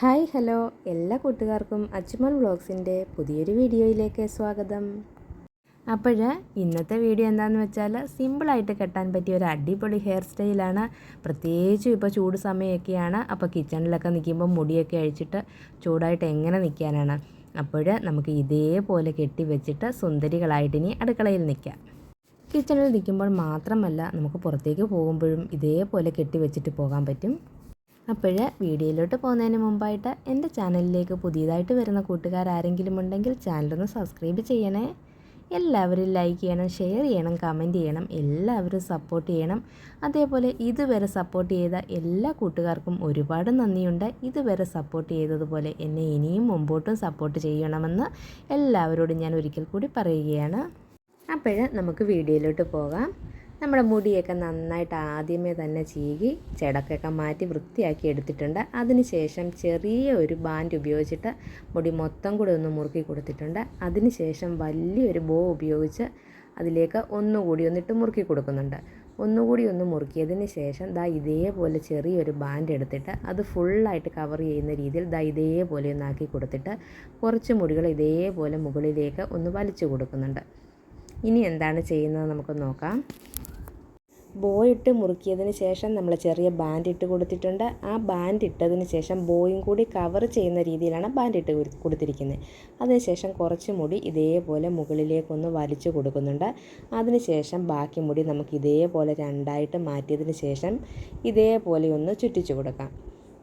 Hi hello. എല്ലാ കൂട്ടുകാർക്കും അച്ചുമൽ വ്ളോഗ്സിന്റെ പുതിയൊരു വീഡിയോയിലേക്ക് സ്വാഗതം. അപ്പോൾ ഇന്നത്തെ വീഡിയോ എന്താണെന്ന് വെച്ചാൽ സിമ്പിളായിട്ട് കെട്ടാൻ പറ്റിയ ഒരു അടിപൊളി ഹെയർ സ്റ്റൈലാണ്. പ്രത്യേകിച്ചും ഇപ്പോൾ ചൂട് സമയമൊക്കെയാണ്. അപ്പോൾ കിച്ചണിലൊക്കെ നിൽക്കുമ്പോൾ മുടിയൊക്കെ അഴിച്ചിട്ട് ചൂടായിട്ട് എങ്ങനെ നിൽക്കാനാണ്. അപ്പോൾ നമുക്ക് ഇതേപോലെ കെട്ടി വെച്ചിട്ട് സുന്ദരികളായിട്ട് ഇനി അടുക്കളയിൽ നിൽക്കാം. കിച്ചണിൽ നിൽക്കുമ്പോൾ മാത്രമല്ല നമുക്ക് പുറത്തേക്ക് പോകുമ്പോഴും ഇതേപോലെ കെട്ടി വെച്ചിട്ട് പോകാൻ പറ്റും. അപ്പോൾ വീഡിയോയിലോട്ട് പോകുന്നതിന് മുമ്പായിട്ട് എന്റെ ചാനലിലേക്ക് പുതിയതായിട്ട് വരുന്ന കൂട്ടുകാർ ആരെങ്കിലും ഉണ്ടെങ്കിൽ ചാനലൊന്ന് സബ്സ്ക്രൈബ് ചെയ്യണേ. എല്ലാവരും ലൈക്ക് ചെയ്യണം ഷെയർ ചെയ്യണം കമന്റ് ചെയ്യണം എല്ലാവരും സപ്പോർട്ട് ചെയ്യണം. അതേപോലെ ഇതുവരെ സപ്പോർട്ട് ചെയ്ത എല്ലാ കൂട്ടുകാർക്കും ഒരുപാട് നന്ദിയുണ്ട്. ഇതുവരെ സപ്പോർട്ട് ചെയ്തതുപോലെ എന്നെ ഇനിയും മുമ്പോട്ടും സപ്പോർട്ട് ചെയ്യണമെന്ന് എല്ലാവരോടും ഞാൻ ഒരിക്കൽ കൂടി പറയുകയാണ്. അപ്പോൾ നമുക്ക് വീഡിയോയിലോട്ട് പോകാം. നമ്മുടെ മുടിയൊക്കെ നന്നായിട്ട് ആദ്യമേ തന്നെ ചീകി ചെടക്കൊക്കെ മാറ്റി വൃത്തിയാക്കി എടുത്തിട്ടുണ്ട്. അതിനുശേഷം ചെറിയ ഒരു ബാൻഡ് ഉപയോഗിച്ചിട്ട് മുടി മൊത്തം കൂടെ ഒന്ന് മുറുക്കി കൊടുത്തിട്ടുണ്ട്. അതിനുശേഷം വലിയൊരു ബോ ഉപയോഗിച്ച് അതിലേക്ക് ഒന്നുകൂടി ഒന്നിട്ട് മുറുക്കി കൊടുക്കുന്നുണ്ട്. ഒന്നുകൂടി ഒന്ന് മുറുക്കിയതിന് ശേഷം ദാ ഇതേപോലെ ചെറിയൊരു ബാൻഡ് എടുത്തിട്ട് അത് ഫുള്ളായിട്ട് കവർ ചെയ്യുന്ന രീതിയിൽ ദാ ഇതേപോലെ ഒന്നാക്കി കൊടുത്തിട്ട് കുറച്ച് മുടികൾ ഇതേപോലെ മുകളിലേക്ക് ഒന്ന് വലിച്ചു കൊടുക്കുന്നുണ്ട്. ഇനി എന്താണ് ചെയ്യുന്നത് നമുക്ക് നോക്കാം. ബോയിട്ട് മുറുക്കിയതിന് ശേഷം നമ്മൾ ചെറിയ ബാൻഡ് ഇട്ട് കൊടുത്തിട്ടുണ്ട്. ആ ബാൻഡ് ഇട്ടതിന് ശേഷം ബോയും കൂടി കവർ ചെയ്യുന്ന രീതിയിലാണ് ബാൻഡ് ഇട്ട് കൊടുത്തിരിക്കുന്നത്. അതിനുശേഷം കുറച്ച് മുടി ഇതേപോലെ മുകളിലേക്കൊന്ന് വലിച്ചു കൊടുക്കുന്നുണ്ട്. അതിനുശേഷം ബാക്കി മുടി നമുക്ക് ഇതേപോലെ രണ്ടായിട്ട് മാറ്റിയതിന് ശേഷം ഇതേപോലെ ഒന്ന് ചുറ്റിച്ചു കൊടുക്കാം.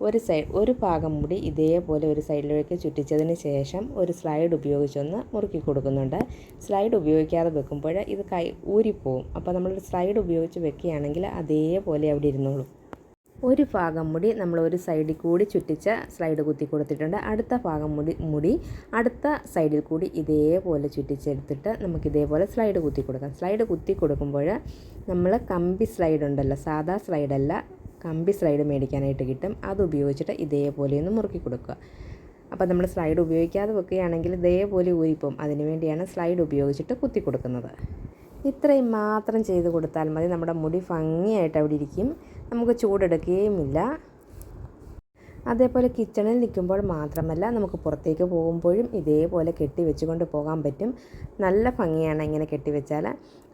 ഒരു സൈഡ് ഒരു ഭാഗം മുടി ഇതേപോലെ ഒരു സൈഡിലേക്ക് ചുറ്റിച്ചതിന് ശേഷം ഒരു സ്ലൈഡ് ഉപയോഗിച്ചൊന്ന് മുറുക്കി കൊടുക്കുന്നുണ്ട്. സ്ലൈഡ് ഉപയോഗിക്കാതെ വെക്കുമ്പോൾ ഇത് കൈ ഊരിപ്പോവും. അപ്പോൾ നമ്മൾ സ്ലൈഡ് ഉപയോഗിച്ച് വെക്കുകയാണെങ്കിൽ അതേപോലെ അവിടെ ഇരുന്നോളും. ഒരു ഭാഗം മുടി നമ്മൾ ഒരു സൈഡിൽ കൂടി ചുറ്റിച്ച സ്ലൈഡ് കുത്തി കൊടുത്തിട്ടുണ്ട്. അടുത്ത ഭാഗം മുടി മുടി അടുത്ത സൈഡിൽ കൂടി ഇതേപോലെ ചുറ്റിച്ചെടുത്തിട്ട് നമുക്ക് ഇതേപോലെ സ്ലൈഡ് കുത്തി കൊടുക്കാം. സ്ലൈഡ് കുത്തി കൊടുക്കുമ്പോൾ നമ്മൾ കമ്പി സ്ലൈഡ് ഉണ്ടല്ലോ സാധാ സ്ലൈഡല്ല കമ്പി സ്ലൈഡ് മേടിക്കാനായിട്ട് കിട്ടും. അത് ഉപയോഗിച്ചിട്ട് ഇതേപോലെ ഒന്ന് മുറുക്കി കൊടുക്കുക. അപ്പോൾ നമ്മൾ സ്ലൈഡ് ഉപയോഗിക്കാതെ വെക്കുകയാണെങ്കിൽ ഇതേപോലെ ഊരിപ്പോവും. അതിന് വേണ്ടിയാണ് സ്ലൈഡ് ഉപയോഗിച്ചിട്ട് കുത്തി കൊടുക്കുന്നത്. ഇത്രയും മാത്രം ചെയ്ത് കൊടുത്താൽ മതി. നമ്മുടെ മുടി ഭംഗിയായിട്ട് അവിടെ ഇരിക്കും. നമുക്ക് ചൂടെടുക്കുകയുമില്ല അതേപോലെ കിച്ചണിൽ നിൽക്കുമ്പോൾ മാത്രമല്ല നമുക്ക് പുറത്തേക്ക് പോകുമ്പോഴും ഇതേപോലെ കെട്ടി വെച്ചുകൊണ്ട് പോകാൻ പറ്റും. നല്ല ഭംഗിയാണ് ഇങ്ങനെ കെട്ടിവെച്ചാൽ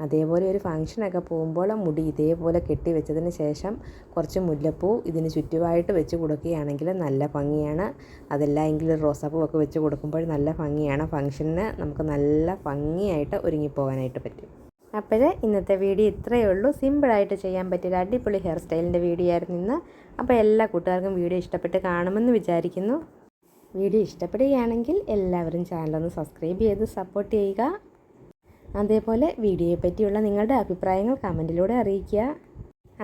അതേപോലെ ഒരു ഫംഗ്ഷനൊക്കെ പോകുമ്പോൾ മുടി ഇതേപോലെ കെട്ടി വെച്ചതിന് ശേഷം കുറച്ച് മുല്ലപ്പൂ ഇതിന് ചുറ്റുമായിട്ട് വെച്ച് കൊടുക്കുകയാണെങ്കിൽ നല്ല ഭംഗിയാണ്. അതല്ല റോസാപ്പൂ ഒക്കെ വെച്ച് കൊടുക്കുമ്പോൾ നല്ല ഭംഗിയാണ്. ഫംഗ്ഷന് നമുക്ക് നല്ല ഭംഗിയായിട്ട് ഒരുങ്ങിപ്പോകാനായിട്ട് പറ്റും. അപ്പോൾ ഇന്നത്തെ വീഡിയോ ഇത്രയേ ഉള്ളൂ. സിമ്പിളായിട്ട് ചെയ്യാൻ പറ്റിയ അടിപൊളി ഹെയർ സ്റ്റൈലിന്റെ വീഡിയോ ആയിരുന്നു ഇന്ന്. അപ്പോൾ എല്ലാ കൂട്ടുകാർക്കും വീഡിയോ ഇഷ്ടപ്പെട്ട് കാണുമെന്ന് വിചാരിക്കുന്നു. വീഡിയോ ഇഷ്ടപ്പെടുകയാണെങ്കിൽ എല്ലാവരും ചാനലൊന്ന് സബ്സ്ക്രൈബ് ചെയ്ത് സപ്പോർട്ട് ചെയ്യുക. അതേപോലെ വീഡിയോയെ പറ്റിയുള്ള നിങ്ങളുടെ അഭിപ്രായങ്ങൾ കമന്റിലൂടെ അറിയിക്കുക.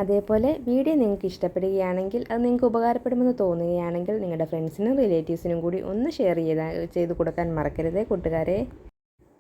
അതേപോലെ വീഡിയോ നിങ്ങൾക്ക് ഇഷ്ടപ്പെടുകയാണെങ്കിൽ അത് നിങ്ങൾക്ക് ഉപകാരപ്പെടുമെന്ന് തോന്നുകയാണെങ്കിൽ നിങ്ങളുടെ ഫ്രണ്ട്സിനും റിലേറ്റീവ്സിനും കൂടി ഒന്ന് ഷെയർ ചെയ്ത് ചെയ്ത് കൊടുക്കാൻ മറക്കരുതേ കൂട്ടുകാരെ.